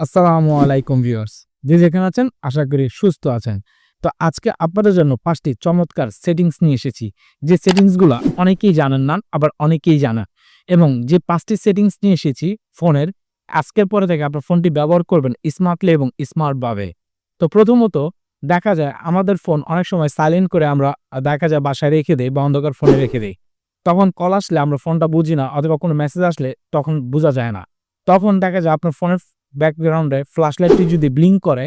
আসসালামু আলাইকুম ভিউয়ার্স। যে যেখানে আছেন, আশা করি সুস্থ আছেন। তো আজকে আপনাদের জন্য পাঁচটি চমৎকার সেটিংস নিয়ে এসেছি। যে সেটিংসগুলো অনেকেই জানেন না, আবার অনেকেই জানা। এবং যে পাঁচটি সেটিংস নিয়ে এসেছি ফোনের, আজকের পরে থেকে আপনার ফোনটি ব্যবহার করবেন স্মার্টলি এবং স্মার্টভাবে। তো প্রথমত দেখা যায়, আমাদের ফোন অনেক সময় সাইলেন্ট করে আমরা দেখা যায় বাসায় রেখে দেই বা অন্ধকার ফোনে রেখে দেই। তখন কল আসলে আমরা ফোনটা বুঝি না, অথবা কোনো মেসেজ আসলে তখন বোঝা যায় না। তখন দেখা যায় আপনার ফোনের ব্যাকগ্রাউন্ডে ফ্ল্যাশ লাইটটি যদি ব্লিঙ্ক করে,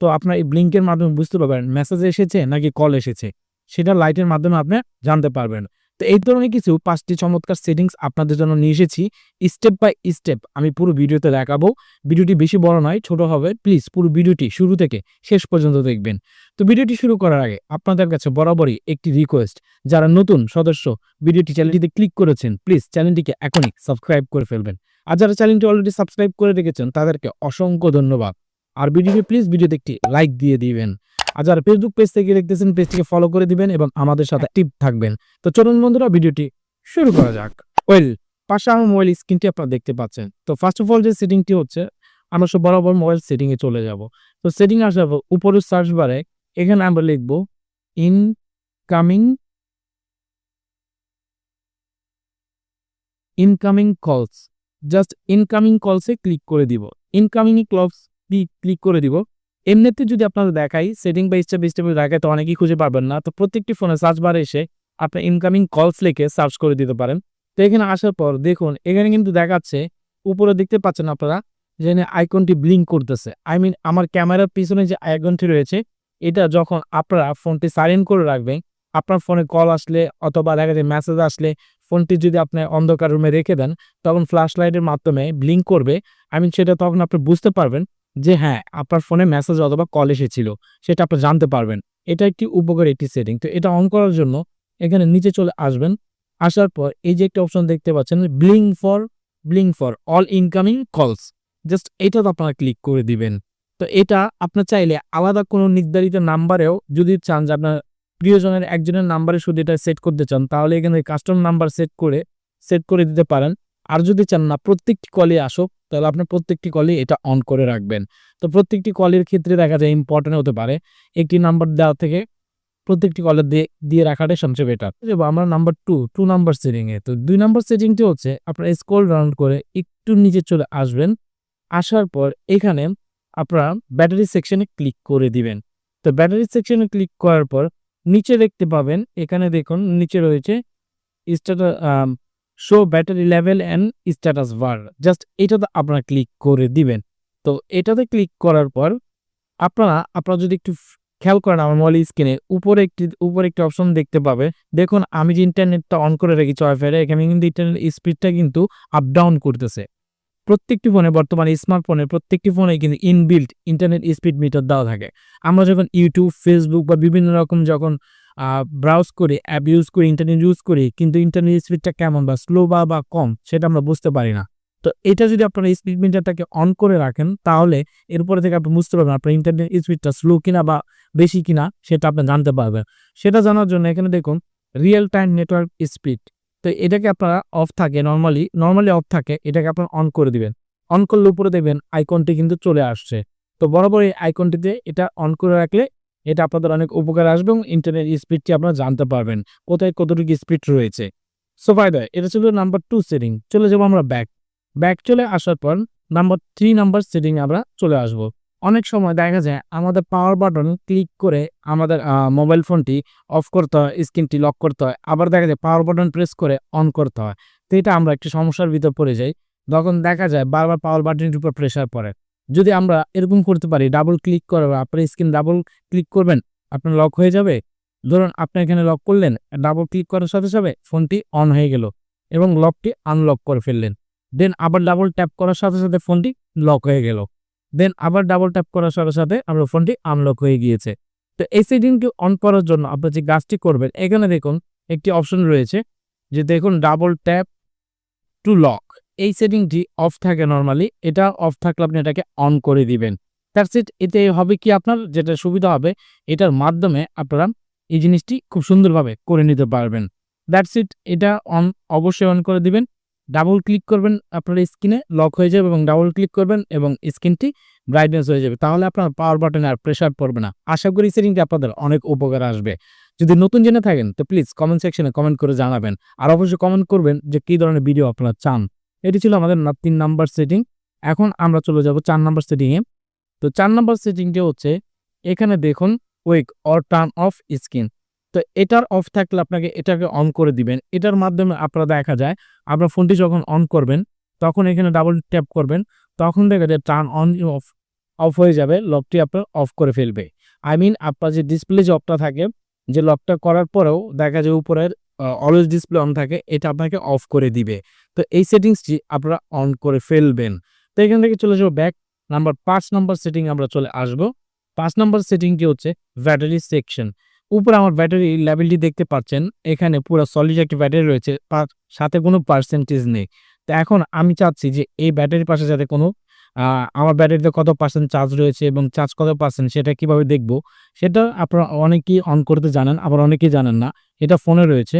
তো আপনার এই ব্লিঙ্কের মাধ্যমে বুঝতে পারবেন মেসেজ এসেছে নাকি কল এসেছে। সেটা লাইটের মাধ্যমে আপনি জানতে পারবেন। তো এই ধরনের কিছু পাঁচটি চমৎকার সেটিংস আপনাদের জন্য নিয়ে এসেছি। স্টেপ বাই স্টেপ আমি পুরো ভিডিওতে দেখাবো। ভিডিওটি বেশি বড় নয়, ছোট হবে। প্লিজ পুরো ভিডিওটি শুরু থেকে শেষ পর্যন্ত দেখবেন। তো ভিডিওটি শুরু করার আগে আপনাদের কাছে বরাবরই একটি রিকোয়েস্ট যারা নতুন সদস্য, ভিডিওটি চ্যানেলটিতে ক্লিক করেছেন প্লিজ চ্যানেলটিকে এখনই সাবস্ক্রাইব করে ফেলবেন। আর যারা চ্যানেলটি অলরেডি সাবস্ক্রাইব করে রেখেছেন, তাদেরকে অসংখ্য ধন্যবাদ। আর ভিডিওটি প্লিজ ভিডিওতে একটি লাইক দিয়ে দিবেন। আর যারা ফেসবুক পেজ থেকে দেখতেছেন পেজটিকে ফলো করে দিবেন এবং আমাদের সাথে টিপ থাকবেন। তো চলুন বন্ধুরা, ভিডিওটি শুরু করা যাক। ওয়েল পাশে আমার মোবাইল স্ক্রিনটি আপনারা দেখতে পাচ্ছেন। তো ফার্স্ট অফ অল যে সেটিংটি হচ্ছে, আমরা সব বরাবর মোবাইল সেটিংয়ে চলে যাব। তো সেটিং আসার পর উপরের সার্চ বারে এখানে আমরা লিখব incoming incoming calls just incoming কলসে click করে দিব। ইনকামিং কলস ক্লিক করে দিব। এমনিতে যদি আপনাদের দেখাই সেটিং বা স্টেপ স্টেপ দেখায় তো অনেকেই খুঁজে পাবেন না। তো প্রত্যেকটি ফোনে সার্চ বারে এসে আপনি ইনকামিং কলস লিখে সার্চ করে দিতে পারেন। তো এখানে আসার পর দেখুন, এখানে কিন্তু দেখাচ্ছে, উপরে দেখতে পাচ্ছেন আপনারা, যেখানে আইকনটি ব্লিঙ্ক করতেছে। আই মিন আমার ক্যামেরার পিছনে যে আইকনটি রয়েছে, এটা যখন আপনারা ফোনটি সাইলেন্ট করে রাখবেন, আপনার ফোনে কল আসলে অথবা দেখা যায় মেসেজ আসলে ফোনটি যদি আপনি অন্ধকার রুমে রেখে দেন, তখন ফ্ল্যাশ লাইটের মাধ্যমে ব্লিঙ্ক করবে। আই মিন সেটা তখন আপনি বুঝতে পারবেন যে হ্যাঁ আপনার ফোনে মেসেজ অথবা কল এসেছিল, সেটা আপনি জানতে পারবেন। এটা একটি উপকারী একটি সেটিং তো এটা অন করার জন্য এখানে নিচে চলে আসবেন। আসার পর এই যে একটা অপশন দেখতে পাচ্ছেন blink for blink for all incoming calls just এটা তো আপনারা ক্লিক করে দিবেন। তো এটা আপনার চাইলে আলাদা কোনো নির্ধারিত নাম্বারেও যদি চান যে আপনার প্রিয়জনের একজনের নাম্বারে শুধু এটা সেট করতে চান, তাহলে এখানে কাস্টম নাম্বার সেট করে সেট করে দিতে পারেন। আর যদি চান না, প্রত্যেকটি কলে আসুক, তাহলে আপনার প্রত্যেকটি কলে এটা অন করে রাখবেন। তো প্রত্যেকটি কলের ক্ষেত্রে দেখা যায় ইম্পর্টেন্ট হতে পারে, একটি নাম্বার দেওয়া থেকে প্রত্যেকটি কলে দিয়ে রাখাটাই সবচেয়ে বেটার আমরা নাম্বার টু টু নাম্বার সেটিংয়ে তো দুই নাম্বার সেটিংটি হচ্ছে, আপনার স্ক্রল রাউন্ড করে একটু নিচে চলে আসবেন, আসার পর এখানে আপনারা ব্যাটারি সেকশনে ক্লিক করে দিবেন। তো ব্যাটারি সেকশনে ক্লিক করার পর নিচে দেখতে পাবেন, এখানে দেখুন, নিচে রয়েছে status show battery level and status bar just এটাতে আপনারা ক্লিক করে দিবেন। তো এটাতে ক্লিক করার পর আপনারা আপনারা যদি একটু খেয়াল করেন, আমার মোবাইল স্ক্রিনে উপরে একটি উপরে একটি অপশন দেখতে পাবে। দেখুন, আমি যে ইন্টারনেটটা অন করে রেখেছি ওয়াইফাইয়ে এখানে কিন্তু ইন্টারনেট স্পিডটা কিন্তু আপ ডাউন করতেছে। প্রত্যেকটি ফোনে, বর্তমানে স্মার্টফোনে প্রত্যেকটি ফোনে কিন্তু ইনবিল্ট ইন্টারনেট স্পিড মিটার দেওয়া থাকে। আমরা যখন ইউটিউব ফেসবুক বা বিভিন্ন রকম যখন ব্রাউজ করি অ্যাপ ইউজ করি ইন্টারনেট ইউজ করি, কিন্তু ইন্টারনেট স্পিডটা কেমন বা স্লো বা বা কম, সেটা আমরা বুঝতে পারি না। তো এটা যদি আপনারা স্পিড মিটারটাকে অন করে রাখেন, তাহলে এরপরে থেকে আপনি বুঝতে পারবেন আপনার ইন্টারনেট স্পিডটা স্লো কিনা বা বেশি কিনা, সেটা আপনি জানতে পারবেন। সেটা জানার জন্য এখানে দেখুন রিয়েল টাইম নেটওয়ার্ক স্পিড তো এটাকে আপনারা অফ থাকে নর্মালি নর্মালি অফ থাকে, এটাকে আপনারা অন করে দিবেন। অন করলে উপরে দেখবেন আইকনটি কিন্তু চলে আসছে। তো বরাবর এই আইকনটিতে এটা অন করে রাখলে এটা আপনাদের অনেক উপকার আসবে এবং ইন্টারনেট স্পিডটি আপনারা জানতে পারবেন কোথায় কতটুকু স্পিড রয়েছে। সো ফায়দা এটা ছিল নাম্বার টু সেটিং চলে যাব আমরা ব্যাক ব্যাক চলে আসার পর নাম্বার থ্রি নাম্বার সেটিং আমরা চলে আসব। অনেক সময় দেখা যায় আমাদের পাওয়ার বাটন ক্লিক করে আমাদের মোবাইল ফোনটি অফ করতে হয় স্ক্রিনটি লক করতে হয়। আবার দেখা যায় পাওয়ার বাটন প্রেস করে অন করতে হয়। তো এটা আমরা একটি সমস্যার ভিতর পড়ে যাই। তখন দেখা যায় বারবার পাওয়ার বাটনের উপর প্রেশার পড়ে। যদি আমরা এরকম করতে পারি ডাবল ক্লিক করে, আপনার স্ক্রিন ডাবল ক্লিক করবেন, আপনার লক হয়ে যাবে। ধরুন আপনি এখানে লক করলেন ডাবল ক্লিক করার সাথে সাথে ফোনটি অন হয়ে গেল এবং লকটি আনলক করে ফেললেন। দেন আবার ডাবল ট্যাপ করার সাথে সাথে ফোনটি লক হয়ে গেল। দেন আবার ডাবল ট্যাপ করার সাথে সাথে আমরা ফোনটি আনলক হয়ে গিয়েছে। তো এই সেটিংটি অন করার জন্য আপনি যে গাছটি করবেন, এখানে দেখুন একটি অপশন রয়েছে যে দেখুন ডাবল ট্যাপ টু লক এই সেটিংটি অফ থাকে নর্মালি এটা অফ থাকলে আপনি এটাকে অন করে দিবেন। দ্যাটস ইট এতে হবে কি আপনার? যেটা সুবিধা হবে, এটার মাধ্যমে আপনারা এই জিনিসটি খুব সুন্দরভাবে করে নিতে পারবেন। দ্যাটস ইট এটা অন অবশ্যই অন করে দিবেন। ডাবল ক্লিক করবেন আপনার স্ক্রিনে লক হয়ে যাবে এবং ডাবল ক্লিক করবেন এবং স্ক্রিনটি ব্রাইটনেস হয়ে যাবে। তাহলে আপনার পাওয়ার বাটনে আর প্রেশার পড়বে না। আশা করি সেটিংটি আপনাদের অনেক উপকার আসবে। যদি নতুন জেনে থাকেন, তো প্লিজ কমেন্ট সেকশনে কমেন্ট করে জানাবেন। আর অবশ্যই কমেন্ট করবেন যে কী ধরনের ভিডিও আপনারা চান। এটি ছিল আমাদের তিন নাম্বার সেটিং এখন আমরা চলে যাব চার নাম্বার সেটিংয়ে তো চার নাম্বার সেটিংটি হচ্ছে, এখানে দেখুন wake or turn off screen তো এটার অফ থাকলে আপনাকে এটাকে অন করে দিবেন। এটার মাধ্যমে আপনারা দেখা যায়, আপনার ফোনটি যখন অন করবেন, তখন এখানে ডাবল ট্যাপ করবেন, তখন দেখা যায় টার্ন অন অফ অফ হয়ে যাবে লকটি আপনার অফ করে ফেলবে। আই মিন আপনার যে ডিসপ্লে যে অফটা থাকে, যে লকটা করার পরেও দেখা যায় উপরের অলওয়েজ ডিসপ্লে অন থাকে, এটা আপনাকে অফ করে দিবে। তো এই সেটিংসটি আপনারা অন করে ফেলবেন। তো এখান থেকে চলে যাব ব্যাক নাম্বার পাঁচ নাম্বার সেটিং আমরা চলে আসব। পাঁচ নাম্বার সেটিংটি হচ্ছে ব্যাটারি সেকশন উপরে আমার ব্যাটারি লেভেলটি দেখতে পাচ্ছেন, এখানে পুরো সলিড একটি ব্যাটারি রয়েছে সাথে কোনো পার্সেন্টেজ নেই। তো এখন আমি চাচ্ছি যে এই ব্যাটারির পাশে যাতে কোনো আমার ব্যাটারিতে কত পার্সেন্ট চার্জ রয়েছে এবং চার্জ কত পার্সেন্ট সেটা কীভাবে দেখব, সেটা আপনারা অনেকেই অন করতে জানেন, আবার অনেকেই জানেন না, এটা ফোনে রয়েছে।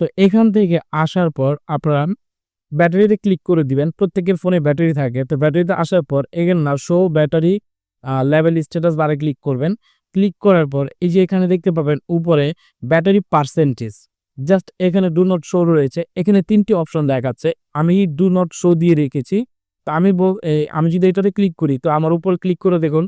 তো এখান থেকে আসার পর আপনারা ব্যাটারিতে ক্লিক করে দিবেন, প্রত্যেকের ফোনে ব্যাটারি থাকে। তো ব্যাটারিতে আসার পর এখানে না শো ব্যাটারি লেভেল স্ট্যাটাস বারে ক্লিক করবেন। ক্লিক করার পর এই যে এখানে দেখতে পাবেন উপরে ব্যাটারি পার্সেন্টেজ। জাস্ট এখানে ডু নট শো রয়েছে। এখানে তিনটি অপশন দেখাচ্ছে। আমি ডু নট শো দিয়ে রেখেছি। তো আমি আমি যদি এটাতে ক্লিক করি, তো আমার উপর ক্লিক করে দেখুন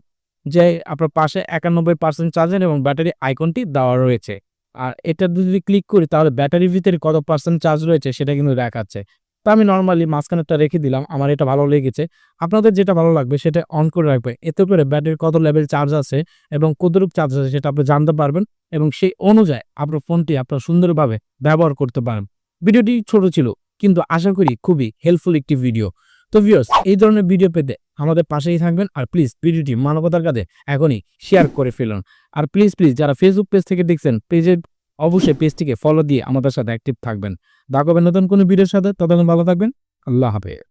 যে আপনার পাশে একানব্বই পার্সেন্ট চার্জের এবং ব্যাটারি আইকনটি দেওয়া রয়েছে। আর এটা যদি ক্লিক করি, তাহলে ব্যাটারির ভিতরে কত পার্সেন্ট চার্জ রয়েছে সেটা কিন্তু দেখাচ্ছে। তো আমি নর্মালি মাঝখানেরটা রেখে দিলাম, আমার এটা ভালো লেগেছে। আপনাদের যেটা ভালো লাগবে সেটা অন করে রাখবে এতে করে ব্যাটারির কত লেভেল চার্জ আছে এবং কতটুকু চার্জ আছে সেটা আপনি জানতে পারবেন এবং সেই অনুযায়ী আপনার ফোনটি আপনার সুন্দরভাবে ব্যবহার করতে পারেন ভিডিওটি ছোট ছিল, কিন্তু আশা করি খুবই হেল্পফুল একটি ভিডিও তো ভিউয়ার্স এই ধরনের ভিডিও পেতে আমাদের পাশেই থাকবেন আর প্লিজ ভিডিওটি মানবতার কাছে এখনই শেয়ার করে ফেলুন। আর প্লিজ প্লিজ যারা ফেসবুক পেজ থেকে দেখছেন পেজের অবশ্যই পেজটিকে ফলো দিয়ে আমাদের সাথে অ্যাক্টিভ থাকবেন। দাগবেন নতুন কোনো ভিডিওর সাথে। ততক্ষণ ভালো থাকবেন। আল্লাহ হাফেজ।